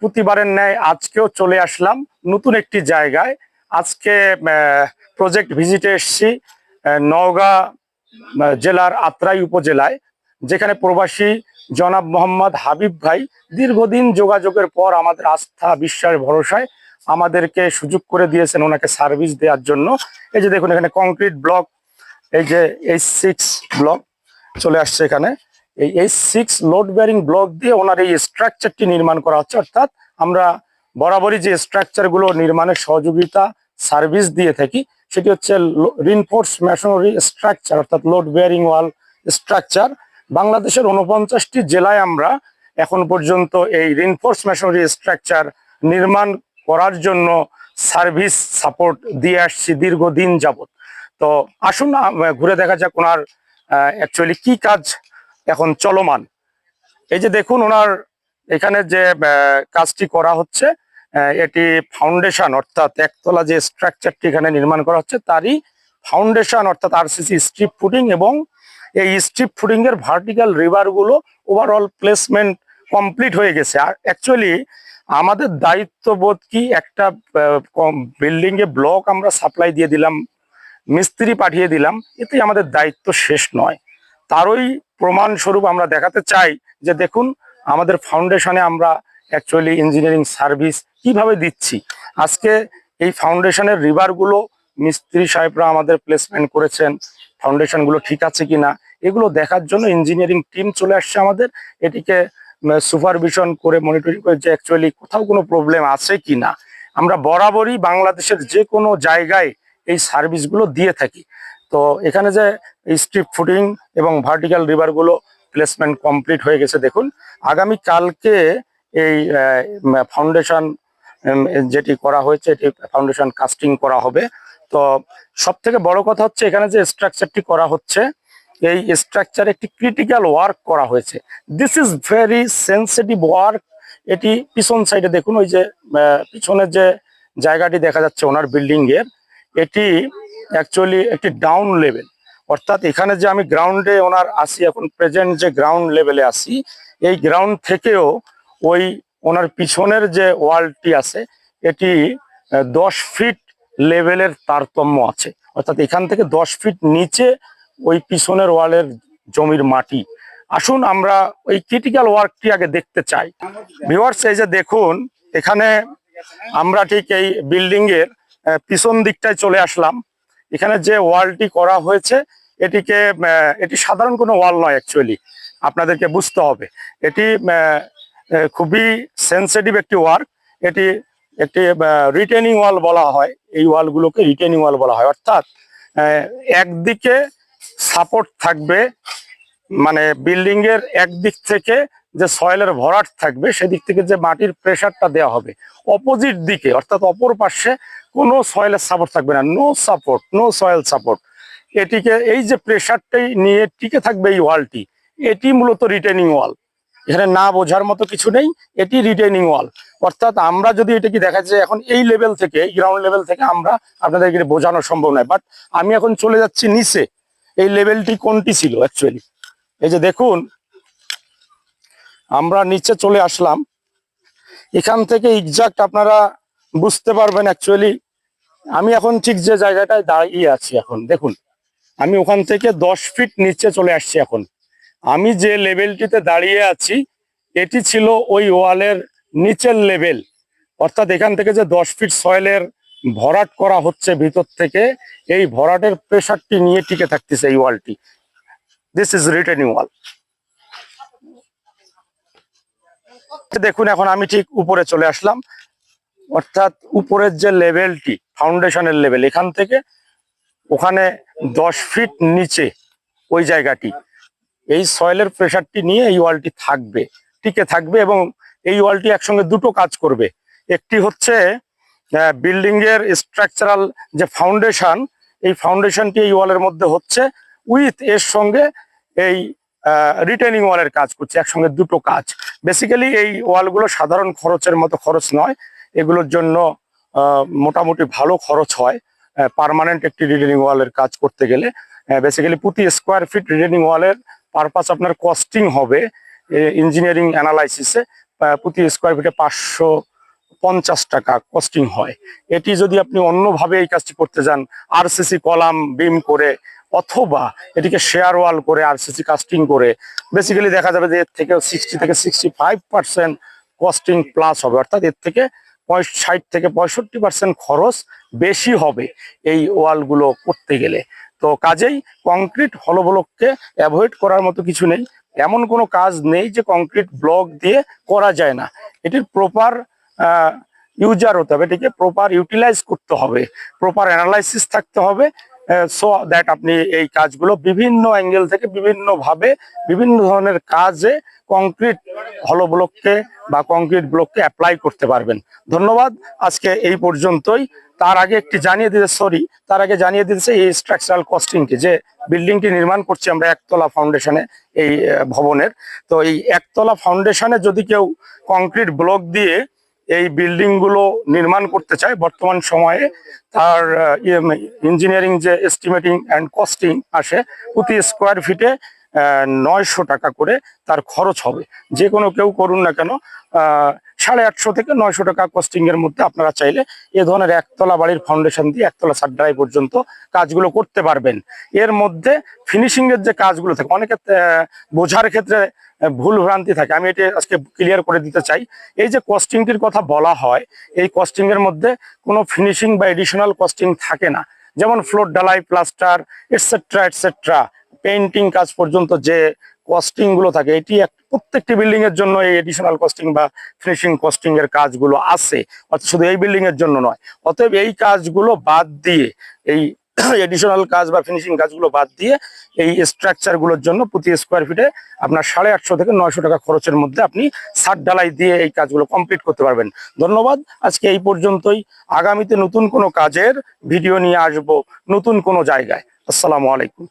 প্রতিবারের ন্যায় আজকেও চলে আসলাম নতুন একটি জায়গায়। আজকে প্রজেক্ট ভিজিটে এসেছি নওগাঁ জেলার আত্রাই উপজেলায়, যেখানে প্রবাসী জনাব মোহাম্মদ হাবিব ভাই দীর্ঘদিন যোগাযোগের পর আমাদের আস্থা, বিশ্বাস, ভরসায় আমাদেরকে সুযোগ করে দিয়েছেন ওনাকে সার্ভিস দেওয়ার জন্য। এই যে দেখুন এখানে কংক্রিট ব্লক এই যে এইচ সিক্স ব্লক চলে আসছে এখানে। এই H six load bearing block দিয়ে ওনার এই স্ট্রাকচারটি নির্মাণ করা হচ্ছে। অর্থাৎ আমরা বরাবরই যে স্ট্রাকচারগুলো নির্মাণের সহযোগিতা সার্ভিস দিয়ে থাকি, সেটি হচ্ছে রিনফোর্স মেশনারি স্ট্রাকচার অর্থাৎ লোড বেয়ারিং ওয়াল স্ট্রাকচার বাংলাদেশের উনপঞ্চাশটি জেলায় আমরা এখন পর্যন্ত এই রিনফোর্স মেশনারি স্ট্রাকচার নির্মাণ করার জন্য সার্ভিস সাপোর্ট দিয়ে আসছি দীর্ঘদিন যাবৎ। তো আসুন ঘুরে দেখা যাক ওনার অ্যাকচুয়ালি কি কাজ এখন চলমান। এই যে দেখুন, ওনার এখানে যে কাজটি করা হচ্ছে এটি ফাউন্ডেশন, অর্থাৎ একতলা যে স্ট্রাকচারটি এখানে নির্মাণ করা হচ্ছে, তারই ফাউন্ডেশন, অর্থাৎ আরসিসি স্ট্রিপ ফুটিং এবং এই স্ট্রিপ ফুটিং এর ভার্টিক্যাল রিভারগুলো ওভারঅল প্লেসমেন্ট কমপ্লিট হয়ে গেছে। আর অ্যাকচুয়ালি আমাদের দায়িত্ববোধ কি, একটা বিল্ডিং এ ব্লক আমরা সাপ্লাই দিয়ে দিলাম, মিস্ত্রি পাঠিয়ে দিলাম এতে আমাদের দায়িত্ব শেষ নয়। তারই প্রমাণ স্বরূপ আমরা দেখাতে চাই যে দেখুন, আমাদের ফাউন্ডেশনে আমরা অ্যাকচুয়ালি ইঞ্জিনিয়ারিং সার্ভিস কীভাবে দিচ্ছি। আজকে এই ফাউন্ডেশনের রিভারগুলো মিস্ত্রি সাহেবরা আমাদের প্লেসমেন্ট করেছেন ফাউন্ডেশনগুলো ঠিক আছে কিনা, এগুলো দেখার জন্য ইঞ্জিনিয়ারিং টিম চলে আসছে আমাদের। এটিকে সুপারভিশন করে মনিটরিং করে যে অ্যাকচুয়ালি কোথাও কোনো প্রবলেম আছে কি না আমরা বরাবরই বাংলাদেশের যে কোনো জায়গায় এই সার্ভিসগুলো দিয়ে থাকি। তো এখানে যে স্ট্রিপ ফুটিং এবং ভার্টিক্যাল রিভারগুলো প্লেসমেন্ট কমপ্লিট হয়ে গেছে, দেখুন। আগামী কালকে এই ফাউন্ডেশন যেটি করা হয়েছে, এটি ফাউন্ডেশন কাস্টিং করা হবে। তো সব থেকে বড় কথা হচ্ছে, এখানে যে স্ট্রাকচারটি করা হচ্ছে, এই স্ট্রাকচার একটি ক্রিটিক্যাল ওয়ার্ক করা হয়েছে। This is very sensitive work এটি পিছন সাইডে দেখুন, ওই যে পিছনের যে জায়গাটি দেখা যাচ্ছে ওনার বিল্ডিং এর। এটি অ্যাকচুয়ালি একটি ডাউন লেভেল অর্থাৎ এখানে যে আমি গ্রাউন্ডে ওনার আসি এখন প্রেজেন্ট যে গ্রাউন্ড লেভেলে আসি এই গ্রাউন্ড থেকেও ওই ওনার পিছনের যে ওয়ালটি আছে এটি দশ ফিট লেভেলের তারতম্য আছে। অর্থাৎ এখান থেকে দশ ফিট নিচে ওই পিছনের ওয়ালের জমির মাটি। আসুন আমরা ওই ক্রিটিক্যাল ওয়ার্কটি আগে দেখতে চাই। ভিওয়ার্স এই যে দেখুন এখানে আমরা ঠিক এই বিল্ডিং এর আহ, পিছন দিকটায় চলে আসলাম। এখানে যে ওয়ালটি করা হয়েছে, এটিকে এটি সাধারণ কোনো ওয়াল নয় অ্যাকচুয়ালি আপনাদেরকে বুঝতে হবে। এটি খুবই সেন্সিটিভ একটি ওয়ার্ক এটি একটি রিটেনিং ওয়াল বলা হয়। এই ওয়ালগুলোকে রিটেনিং ওয়াল বলা হয়। অর্থাৎ একদিকে সাপোর্ট থাকবে মানে বিল্ডিং এর একদিক থেকে যে সয়েলের ভরাট থাকবে, সেদিক থেকে যে মাটির প্রেশারটা দেওয়া হবে অপোজিট দিকে, অর্থাৎ অপর পাশে কোনো সয়েলের সাপোর্ট থাকবে না no support no soil support এটিকে, এই যে প্রেসারটাই নিয়ে টিকে থাকবে এই ওয়ালটি, এটি মূলত রিটেনিং ওয়াল এখানে না বোঝার মতো কিছু নেই, এটি রিটেনিং ওয়াল অর্থাৎ আমরা যদি এটাকে দেখা যায় এখন এই লেভেল থেকে গ্রাউন্ড লেভেল থেকে আমরা আপনাদেরকে বোঝানো সম্ভব নয় বাট আমি এখন চলে যাচ্ছি নিচে। এই লেভেলটি কোনটি ছিল অ্যাকচুয়ালি এই যে দেখুন আমরা নিচে চলে আসলাম। এখান থেকে এক্সাক্ট আপনারা বুঝতে পারবেন অ্যাকচুয়ালি আমি এখন ঠিক যে জায়গাটায় দাঁড়িয়ে আছি এখন, দেখুন। আমি ওখান থেকে দশ ফিট নিচে চলে আসছি এখন। আমি যে লেভেলটিতে দাঁড়িয়ে আছি, এটি ছিল ওই ওয়ালের নিচের লেভেল অর্থাৎ এখান থেকে যে দশ ফিট সয়েলের ভরাট করা হচ্ছে ভিতর থেকে, এই ভরাটের প্রেশারটি নিয়ে টিকে থাকতেছে এই ওয়ালটি দিস ইজ রিটেনিং ওয়াল দেখুন, এখন আমি ঠিক উপরে চলে আসলাম। অর্থাৎ উপরের যে লেভেলটি, ফাউন্ডেশনের লেভেল, এখান থেকে ওখানে দশ ফিট নিচে ওই জায়গাটি, এই সয়েলের প্রেশারটি নিয়ে এই ওয়ালটি থাকবে, টিকে থাকবে এবং এই ওয়ালটি একসঙ্গে দুটো কাজ করবে। একটি হচ্ছে বিল্ডিং এর স্ট্রাকচারাল যে ফাউন্ডেশন, এই ফাউন্ডেশনটি এই ওয়ালের মধ্যে হচ্ছে, উইথ এর সঙ্গে এই রিটেনিং ওয়ালের কাজ করছে, একসঙ্গে দুটো কাজ। বেসিক্যালি এই ওয়ালগুলো সাধারণ খরচের মতো খরচ নয়, এগুলোর জন্য মোটামুটি ভালো খরচ হয় পার্মানেন্ট একটি রিটেনিং ওয়ালের কাজ করতে গেলে। বেসিক্যালি প্রতি স্কোয়ার ফিট রিটেনিং ওয়ালের পারপাস আপনার কস্টিং হবে ইঞ্জিনিয়ারিং অ্যানালাইসিসে প্রতি স্কোয়ার ফিটে পাঁচশো পঞ্চাশ টাকা কস্টিং হয়। এটি যদি আপনি অন্যভাবে এই কাজটি করতে যান আরসিসি কলাম বিম করে অথবা এটিকে শেয়ার ওয়াল করে আরসিসি কাস্টিং করে বেসিক্যালি দেখা যাবে যে এর থেকে সিক্সটি থেকে sixty five percent costing plus হবে, অর্থাৎ এর থেকে ষাট থেকে পঁয়ষট্টি পার্সেন্ট খরচ বেশি হবে এই ওয়ালগুলো করতে গেলে। তো কাজেই কংক্রিট হলবলককে অ্যাভয়েড করার মতো কিছু নেই। এমন কোনো কাজ নেই যে কংক্রিট ব্লক দিয়ে করা যায় না। এটির প্রপার ইউজার হতে হবে, এটিকে প্রপার ইউটিলাইজ করতে হবে প্রপার অ্যানালাইসিস থাকতে হবে সো দ্যাট আপনি এই কাজগুলো বিভিন্ন অ্যাঙ্গেল থেকে বিভিন্নভাবে বিভিন্ন ধরনের কাজে কংক্রিট হলো ব্লককে বা কংক্রিট ব্লককে অ্যাপ্লাই করতে পারবেন। ধন্যবাদ। আজকে এই পর্যন্তই। তার আগে একটি জানিয়ে দিতে সরি তার আগে জানিয়ে দিতেছে এই স্ট্রাকচারাল কস্টিংটি যে বিল্ডিংটি নির্মাণ করছি আমরা একতলা ফাউন্ডেশনে এই ভবনের। তো এই একতলা ফাউন্ডেশনে যদি কেউ কংক্রিট ব্লক দিয়ে এই বিল্ডিংগুলো নির্মাণ করতে চায় বর্তমান সময়ে। তার ইঞ্জিনিয়ারিং যে এস্টিমেটিং অ্যান্ড কস্টিং আসে, প্রতি স্কোয়ার ফিটে নয়শো টাকা করে তার খরচ হবে। যে কোনো কেউ করুন না কেন সাড়ে আটশো থেকে নয়শো টাকা কস্টিং এর মধ্যে আপনারা চাইলে এ ধরনের একতলা বাড়ির ফাউন্ডেশন দিয়ে একতলা সাড্ডাই পর্যন্ত কাজগুলো করতে পারবেন। এর মধ্যে ফিনিশিং এর যে কাজগুলো থাকে, অনেকে বোঝার ক্ষেত্রে ভুল ভ্রান্তি থাকে। আমি এটা আজকে ক্লিয়ার করে দিতে চাই। এই যে কস্টিংটির কথা বলা হয়, এই কস্টিং এর মধ্যে কোনো ফিনিশিং বা এডিশনাল কস্টিং থাকে না। যেমন ফ্লোর ডালাই প্লাস্টার এটসেট্রা এটসেট্রা পেন্টিং কাজ পর্যন্ত যে কস্টিংগুলো থাকে, এটি প্রত্যেকটি বিল্ডিং এর জন্য এই এডিশনাল কস্টিং বা ফিনিশিং কস্টিং এর কাজগুলো আছে। অর্থাৎ শুধু এই বিল্ডিং এর জন্য নয়, অতএব এই কাজগুলো বাদ দিয়ে এই এডিশনাল কাজ বা ফিনিশিং কাজগুলো বাদ দিয়ে এই স্ট্রাকচারগুলোর জন্য প্রতি স্কোয়ার ফিটে আপনার সাড়ে আটশো থেকে নয়শো টাকা খরচের মধ্যে আপনি সাত ডালাই দিয়ে এই কাজগুলো কমপ্লিট করতে পারবেন। ধন্যবাদ। আজকে এই পর্যন্তই। আগামীতে নতুন কোনো কাজের ভিডিও নিয়ে আসব নতুন কোনো জায়গায়। আসসালামু আলাইকুম।